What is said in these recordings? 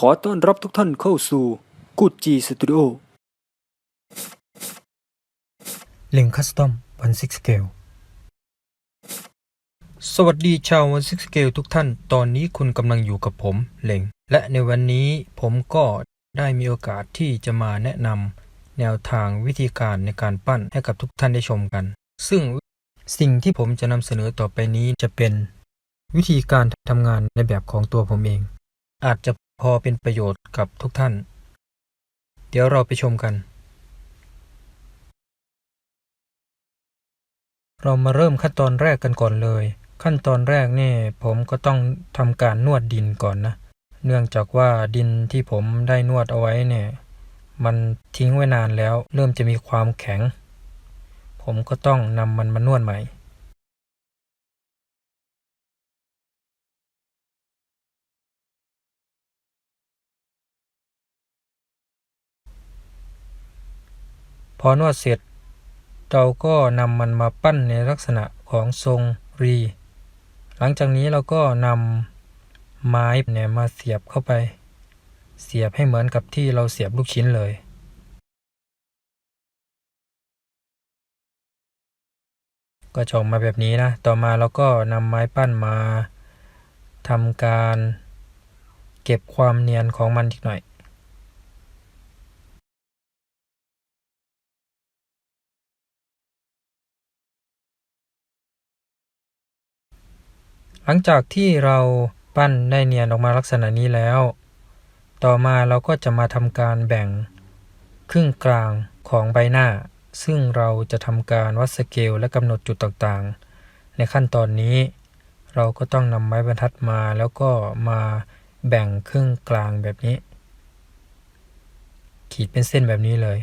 ขอต้อนรับทุกท่านเข้าสู่กูดจีสตูดิโอเล็งคัสตอมวันซิกสเกลสวัสดีชาววันซิกสเกลทุกท่าน ตอนนี้คุณกำลังอยู่กับผมเล็ง และในวันนี้ผมก็ได้มีโอกาสที่จะมาแนะนำแนวทางวิธีการในการปั้นให้กับทุกท่านได้ชมกัน ซึ่งสิ่งที่ผมจะนำเสนอต่อไปนี้จะเป็น วิธีการทำงานในแบบของตัวผมเอง อาจจะ พอเป็นประโยชน์กับทุกท่าน เดี๋ยวเราไปชมกัน เรามาเริ่มขั้นตอนแรกกันก่อนเลย ขั้นตอนแรกนี่ผมก็ต้องทำการนวดดินก่อนนะ เนื่องจากว่าดินที่ผมได้นวดเอาไว้เนี่ยมันทิ้งไว้นานแล้ว เริ่มจะมีความแข็ง ผมก็ต้องนำมันมานวดใหม่ พอนวดเสร็จ เราก็นำมันมาปั้นในลักษณะของทรงรี หลังจากนี้เราก็นำไม้เนี่ยมาเสียบเข้าไป เสียบให้เหมือนกับที่เราเสียบลูกชิ้นเลยก็จออกมาแบบนี้นะ ต่อมาเราก็นำไม้ปั้นมาทำการเก็บความเนียนของมันอีกหน่อย หลังจากที่เราปั้นได้เนียนออกมาลักษณะนี้แล้ว ต่อมาเราก็จะมาทำการแบ่งครึ่งกลางของใบหน้า ซึ่งเราจะทำการวัดสเกลและกำหนดจุดต่างๆ ในขั้นตอนนี้ เราก็ต้องนำไม้บรรทัดมาแล้วก็มาแบ่งครึ่งกลางแบบนี้ ขีดเป็นเส้นแบบนี้เลย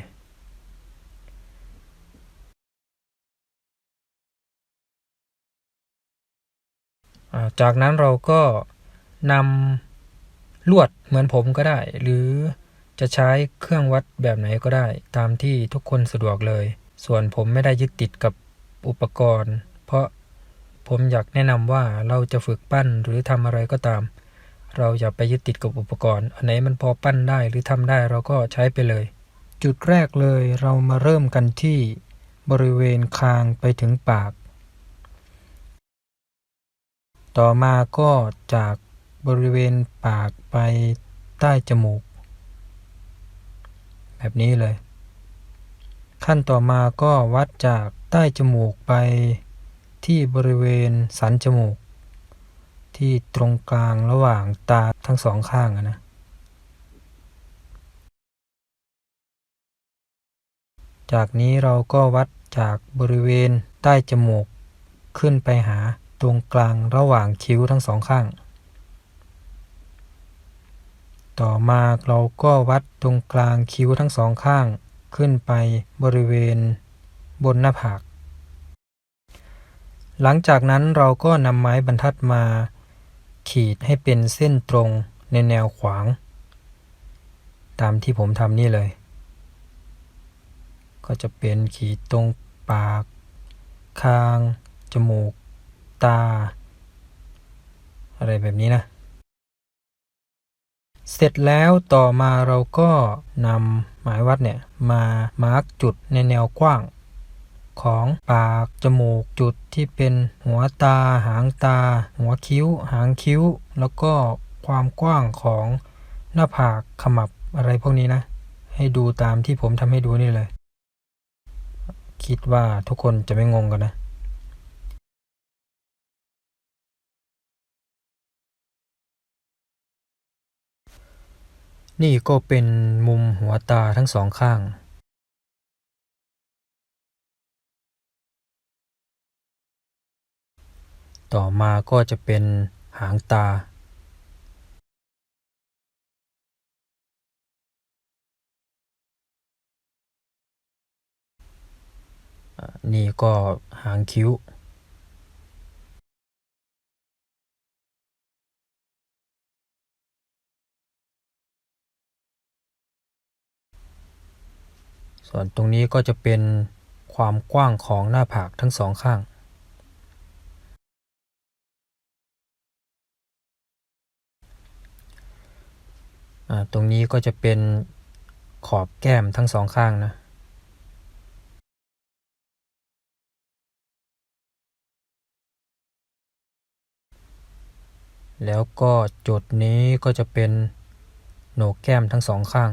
จากนั้นเราก็นำลวดเหมือนผมก็ได้ หรือจะใช้เครื่องวัดแบบไหนก็ได้ ตามที่ทุกคนสะดวกเลย ส่วนผมไม่ได้ยึดติดกับอุปกรณ์ เพราะผมอยากแนะนำว่าเราจะฝึกปั้นหรือทำอะไรก็ตาม เราอย่าไปยึดติดกับอุปกรณ์ อันไหนมันพอปั้นได้หรือทำได้เราก็ใช้ไปเลย จุดแรกเลยเรามาเริ่มกันที่บริเวณคางไปถึงปาก ต่อมาก็จากบริเวณปากไปใต้จมูก แบบนี้เลย ขั้นต่อมาก็วัดจากใต้จมูกไปที่บริเวณสันจมูก ที่ตรงกลางระหว่างตาทั้งสองข้างนะจากนี้เราก็วัดจากบริเวณใต้จมูกขึ้นไปหา ตรงกลางระหว่างคิ้วทั้งสองข้าง ต่อมาเราก็วัดตรงกลางคิ้วทั้งสองข้าง ขึ้นไปบริเวณบนหน้าผาก หลังจากนั้นเราก็นำไม้บรรทัดมา ขีดให้เป็นเส้นตรงในแนวขวาง ตามที่ผมทำนี่เลย ก็จะเป็นขีดตรงปาก คาง จมูก ตา อะไรแบบนี้นะ เสร็จแล้วต่อมาเราก็นำหมายวัดเนี่ย มามาร์กจุดในแนวกว้าง ของปากจมูกจุดที่เป็นหัวตา หางตา หัวคิ้ว หางคิ้ว แล้วก็ความกว้างของหน้าผากขมับอะไรพวกนี้นะ ให้ดูตามที่ผมทำให้ดูนี่เลย คิดว่าทุกคนจะไม่งงกันนะ นี่ก็เป็นมุมหัวตาทั้งสองข้างต่อมาก็จะเป็นหางตาอ่านี่ก็หางคิ้ว ส่วนตรงนี้ก็จะเป็นความกว้างของหน้าผากทั้งสองข้างอ่าตรงนี้ก็จะเป็นขอบแก้มทั้งสองข้างนะ แล้วก็จุดนี้ก็จะเป็นโหนกแก้มทั้งสองข้าง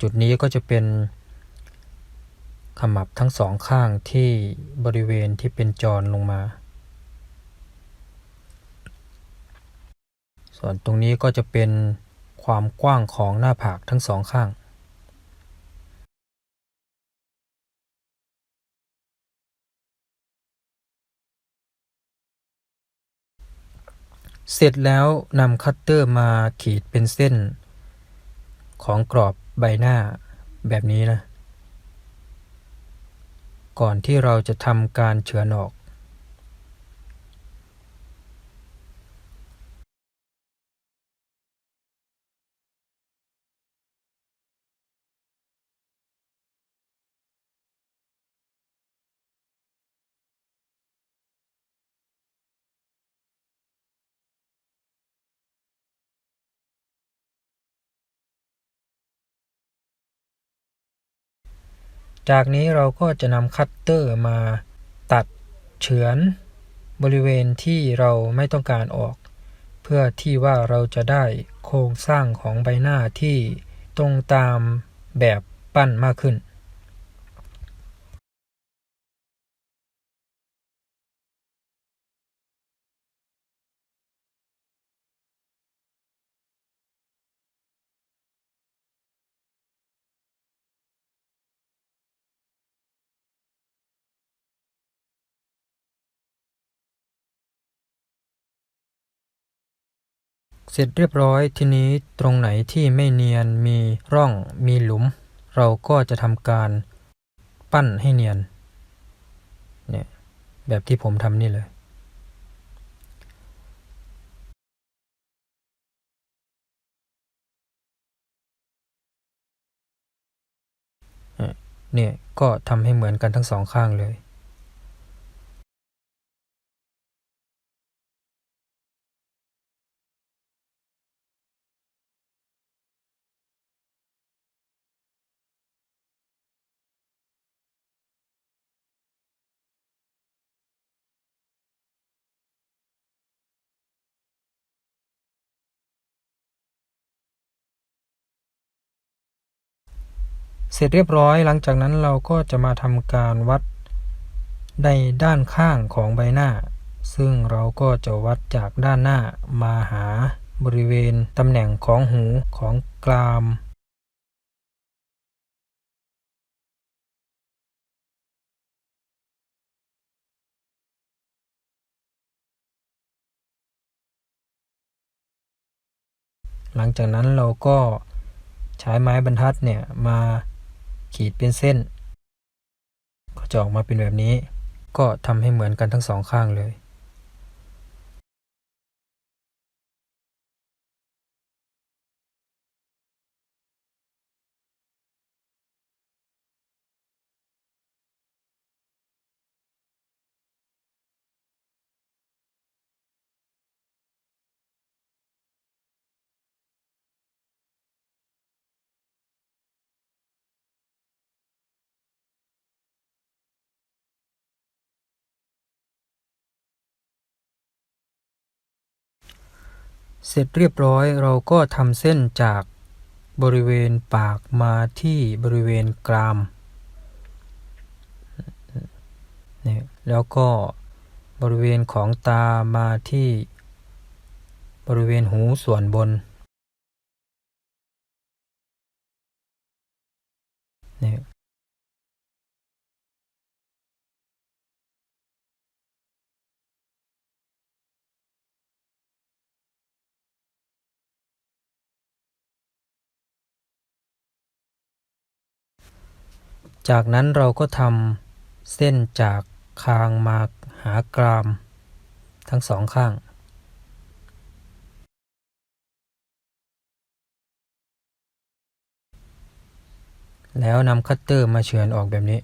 จุดนี้ก็จะเป็นขมับทั้งสองข้างที่บริเวณที่เป็นจรลงมา ส่วนตรงนี้ก็จะเป็นความกว้างของหน้าผากทั้งสองข้าง เสร็จแล้วนำคัตเตอร์มาขีดเป็นเส้นของกรอบ ใบหน้าแบบนี้นะ ก่อนที่เราจะทำการเฉือนออก จากนี้เราก็จะนำคัตเตอร์มาตัดเฉือนบริเวณที่เราไม่ต้องการออก เพื่อที่ว่าเราจะได้โครงสร้างของใบหน้าที่ตรงตามแบบปั้นมากขึ้น เสร็จเรียบร้อยทีนี้ตรงไหนที่ไม่เนียนมีร่องมีหลุม เราก็จะทำการปั้นให้เนียนเนี่ยแบบที่ผมทำนี่เลยเนี่ยก็ทำให้เหมือนกันทั้งสองข้างเลย เสร็จเรียบร้อยหลังจากนั้นเราก็จะมาทำการวัดในด้านข้างของใบหน้า ซึ่งเราก็จะวัดจากด้านหน้ามาหาบริเวณตำแหน่งของหูของกราม หลังจากนั้นเราก็ใช้ไม้บรรทัดเนี่ยมา ขีดเป็นเส้น ก็จะออกมาเป็นแบบนี้ ก็ทำให้เหมือนกันทั้งสองข้างเลย เสร็จเรียบร้อยเราก็ทำเส้นจากบริเวณปากมาที่บริเวณกรามนี่แล้วก็บริเวณของตามาที่บริเวณหูส่วนบนเนี่ จากนั้นเราก็ทำเส้นจากคางมาหากราม ทั้งสองข้าง แล้วนำคัตเตอร์มาเฉือนออกแบบนี้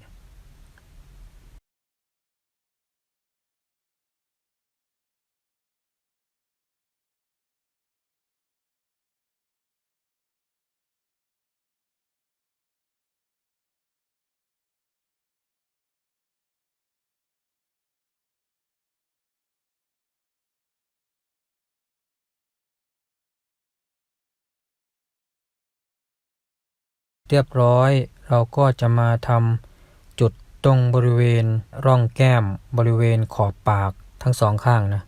เรียบร้อย เราก็จะมาทำจุดตรงบริเวณร่องแก้มบริเวณขอบปากทั้งสองข้างนะ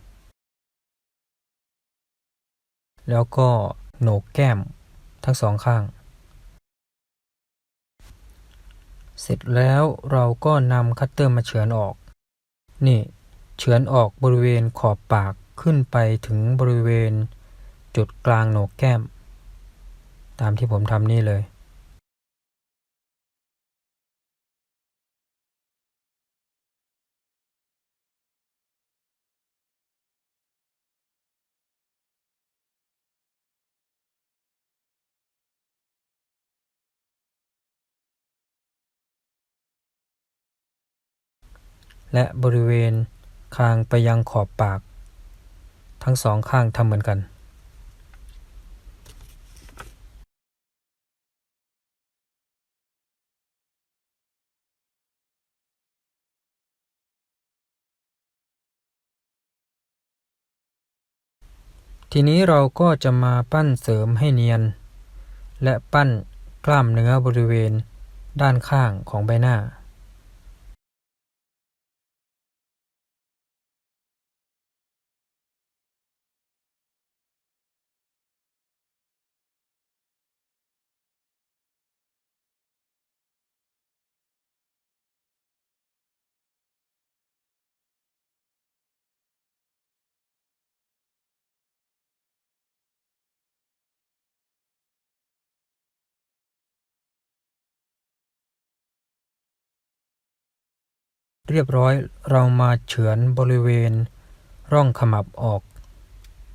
แล้วก็โหนกแก้มทั้งสองข้าง เสร็จแล้วเราก็นำคัตเตอร์มาเฉือนออก นี่เฉือนออกบริเวณขอบปากขึ้นไปถึงบริเวณจุดกลางโหนกแก้ม ตามที่ผมทำนี่เลย และบริเวณคางไปยังขอบปาก ทั้งสองข้างทำเหมือนกันทีนี้เราก็จะมาปั้นเสริมให้เนียน และปั้นกล้ามเนื้อบริเวณด้านข้างของใบหน้า เรียบร้อย เรามาเฉือนบริเวณ ร่องขมับออก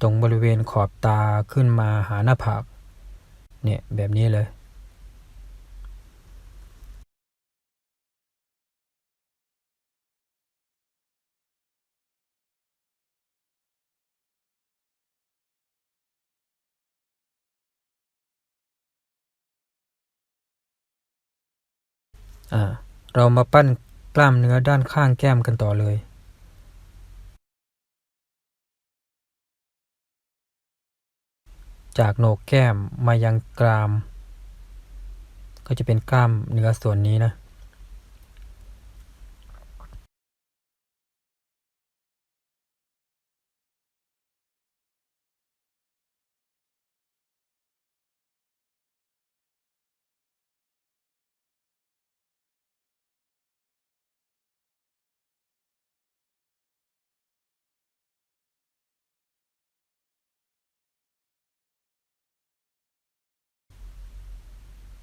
ตรงบริเวณขอบตาขึ้นมาหาหน้าผากเนี่ยแบบนี้เลยอ่าเรามาปั้น กล้ามเนื้อด้านข้างแก้มกันต่อเลยจากโหนกแก้มมายังกราม ก็จะเป็นกล้ามเนื้อส่วนนี้นะ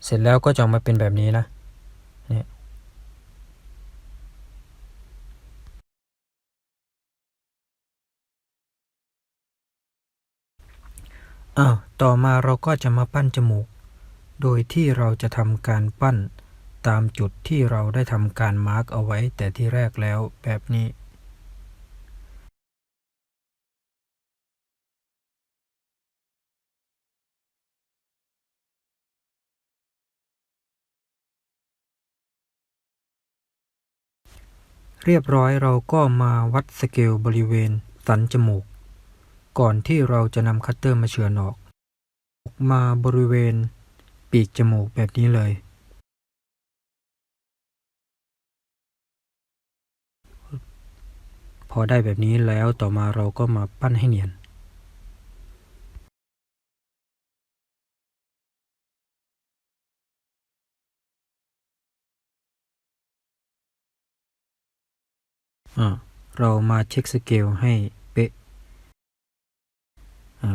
เสร็จแล้วก็จะออกมาเป็นแบบนี้นะเนี่ยอ้าวต่อมาเราก็จะมาปั้นจมูก โดยที่เราจะทำการปั้นตามจุดที่เราได้ทำการมาร์กเอาไว้แต่ที่แรกแล้วแบบนี้ เรียบร้อยเราก็มาวัดสเกลบริเวณสันจมูก ก่อนที่เราจะนำคัตเตอร์มาเฉือนออก มาบริเวณปีกจมูกแบบนี้เลย พอได้แบบนี้แล้วต่อมาเราก็มาปั้นให้เนียน เรามาเช็คสเกลให้เป๊ะ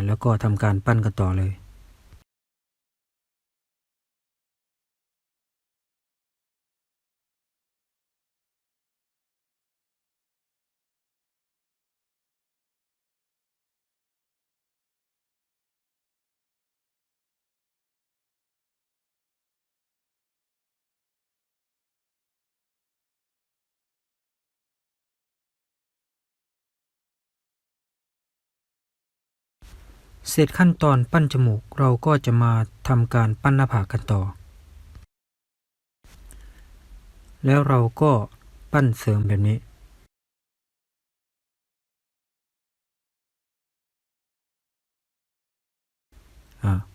แล้วก็ทำการปั้นกันต่อเลย เสร็จขั้นตอนปั้นจมูกเราก็จะมาทำการปั้นหน้าผากกันต่อ แล้วเราก็ปั้นเสริมแบบนี้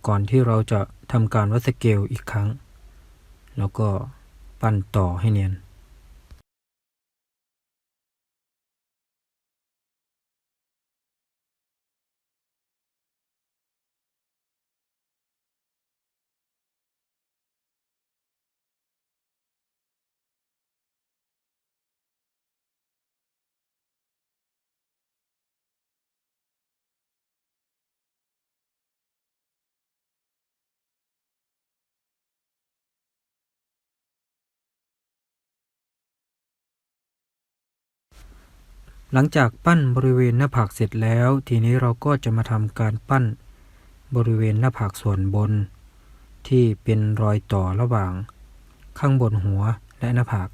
ก่อนที่เราจะทำการวัดสเกลอีกครั้ง แล้วก็ปั้นต่อให้เนียน หลังจากปั้นบริเวณหน้าผากเสร็จแล้ว ทีนี้เราก็จะมาทำการปั้นบริเวณหน้าผากส่วนบน ที่เป็นรอยต่อระหว่าง ข้างบนหัวและหน้าผาก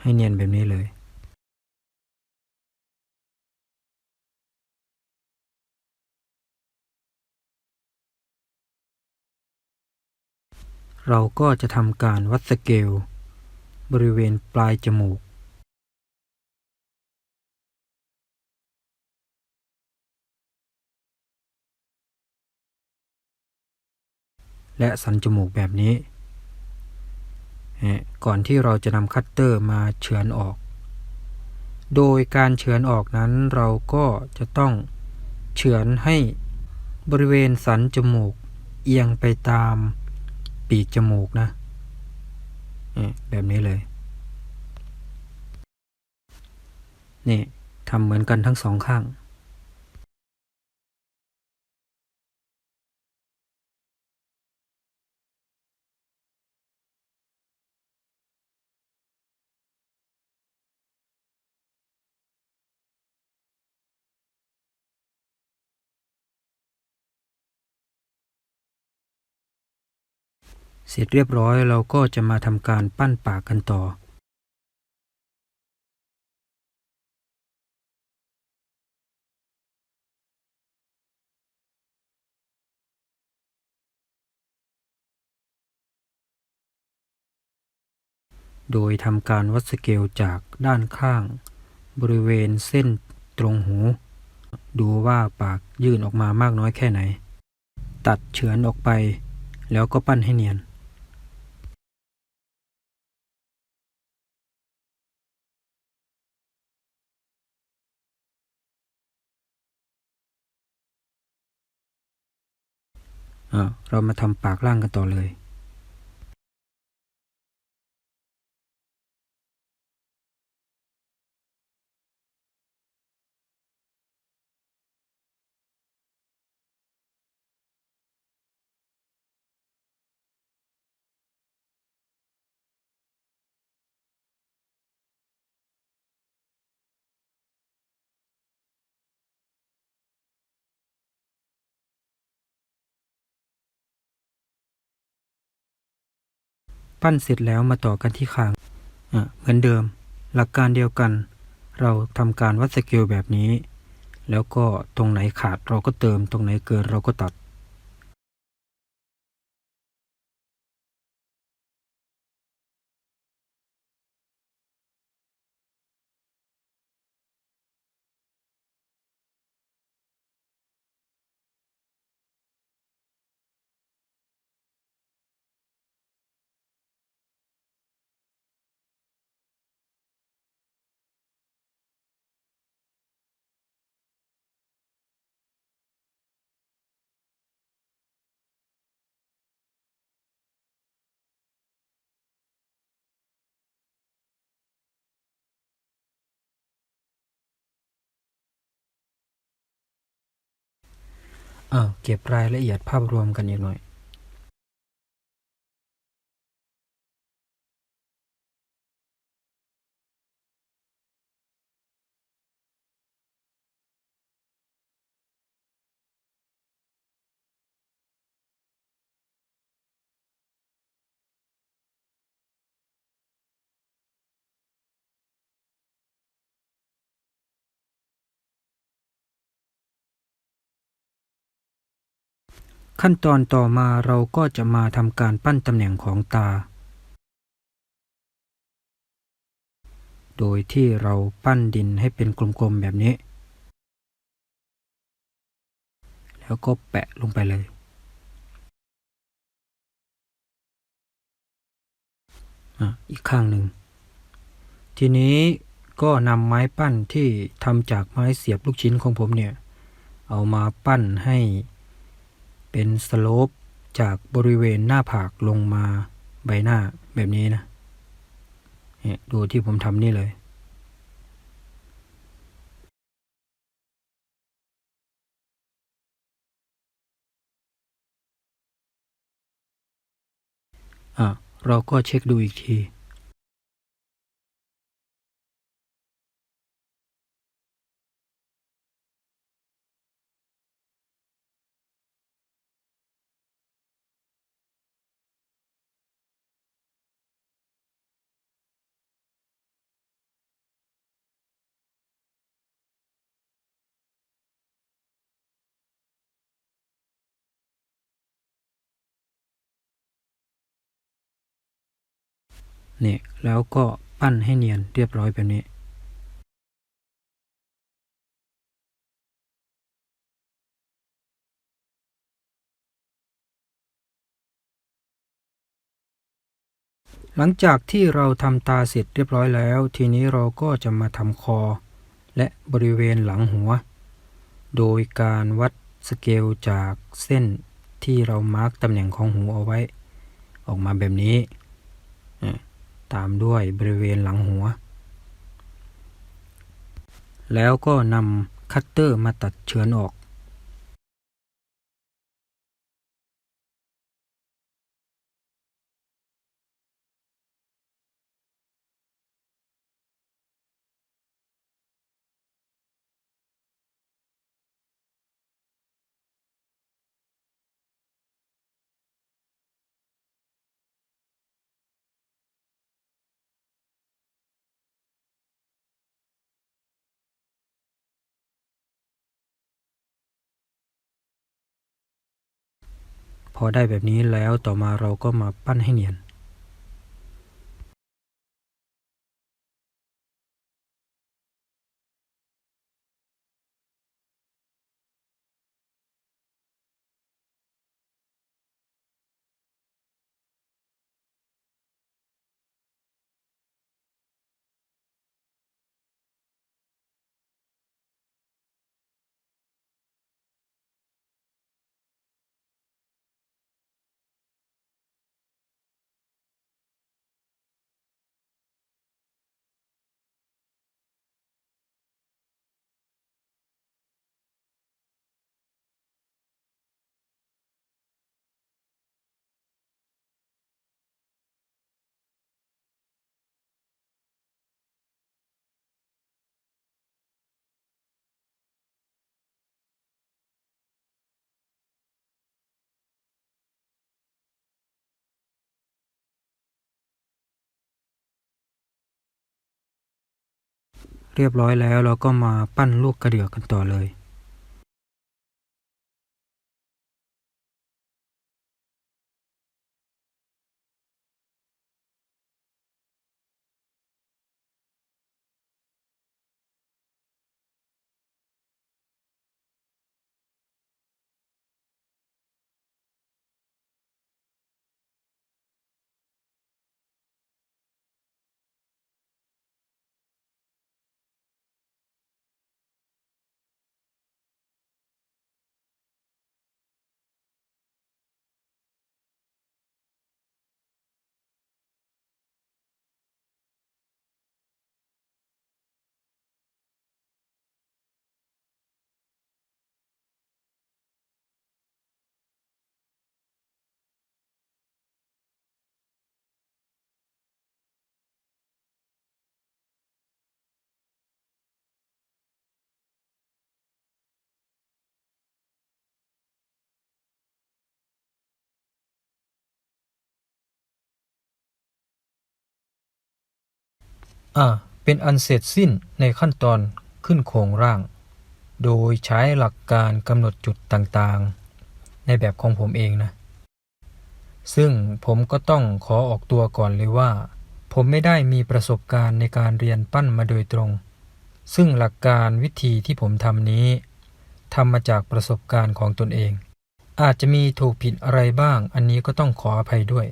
ให้เนียนแบบนี้เลย เราก็จะทำการวัดสเกล บริเวณปลายจมูก และสันจมูกแบบนี้ ก่อนที่เราจะนำคัตเตอร์มาเฉือนออก โดยการเฉือนออกนั้นเราก็จะต้องเฉือนให้บริเวณสันจมูกเอียงไปตาม ปีกจมูกนะแบบนี้เลย นี่ทำเหมือนกันทั้งสองข้าง ร็จเรียบร้อยเราก็จะมาทำการปั้นปากกันต่อโดยทำการวัดสเกลจากด้านข้าง บริเวณเส้นตรงหู ดูว่าปากยื่นออกมามากน้อยแค่ไหน ตัดเฉือนออกไป แล้วก็ปั้นให้เนียน เรามาทำปากล่างกันต่อเลย ปั้นเสร็จแล้วมาต่อกันที่คางเหมือนเดิม หลักการเดียวกัน เราทำการวัดสเกลแบบนี้ แล้วก็ตรงไหนขาดเราก็เติมตรงไหนเกินเราก็ตัด อ่าเก็บรายละเอียดภาพรวมกันอีกหน่อย ขั้นตอนต่อมาเราก็จะมาทำการปั้นตำแหน่งของตา โดยที่เราปั้นดินให้เป็นกลมๆแบบนี้ แล้วก็แปะลงไปเลย อีกข้างหนึ่ง ทีนี้ก็นำไม้ปั้นที่ทำจากไม้เสียบลูกชิ้นของผมเนี่ย เอามาปั้นให้ เป็นสโลปจากบริเวณหน้าผากลงมาใบหน้าแบบนี้นะเนี่ยดูที่ผมทำนี่เลยอะเราก็เช็คดูอีกที เนี่ยแล้วก็ปั้นให้เนียนเรียบร้อยแบบนี้ หลังจากที่เราทำตาเสร็จเรียบร้อยแล้ว ทีนี้เราก็จะมาทำคอ และบริเวณหลังหัว โดยการวัดสเกลจากเส้นที่เรามาร์กตำแหน่งของหูเอาไว้ ออกมาแบบนี้ ตามด้วยบริเวณหลังหัว แล้วก็นำคัตเตอร์มาตัดเฉือนออก พอได้แบบนี้แล้วต่อมาเราก็มาปั้นให้เนียน เรียบร้อยแล้วเราก็มาปั้นลูกกระเดือกกันต่อเลย อ่าเป็นอันเสร็จสิ้นในขั้นตอนขึ้นโครงร่าง โดยใช้หลักการกำหนดจุดต่างๆ ในแบบของผมเองนะ ซึ่งผมก็ต้องขอออกตัวก่อนเลยว่า ผมไม่ได้มีประสบการณ์ในการเรียนปั้นมาโดยตรง ซึ่งหลักการวิธีที่ผมทำนี้ทำมาจากประสบการณ์ของตนเอง อาจจะมีถูกผิดอะไรบ้าง อันนี้ก็ต้องขออภัยด้วย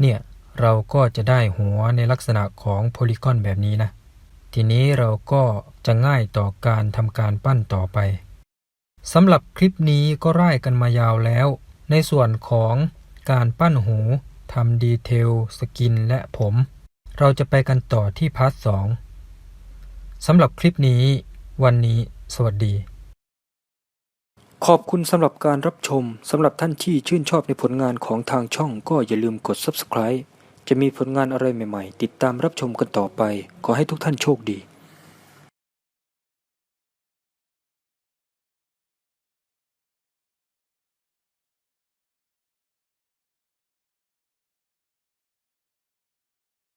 เนี่ย เราก็จะได้หัวในลักษณะของโพลีกอนแบบนี้นะ ทีนี้เราก็จะง่ายต่อการทำการปั้นต่อไปสำหรับคลิปนี้ก็ร่กันมายาวแล้ว ในส่วนของการปั้นหูทำดีเทล สกินและผม เราจะไปกันต่อที่พาร์ทสองสำหรับคลิปนี้ วันนี้สวัสดี ขอบคุณสำหรับการรับชม สำหรับท่านที่ชื่นชอบในผลงานของทางช่องก็อย่าลืมกด Subscribe จะมีผลงานอะไรใหม่ ๆ ติดตามรับชมกันต่อไป ขอให้ทุกท่านโชคดี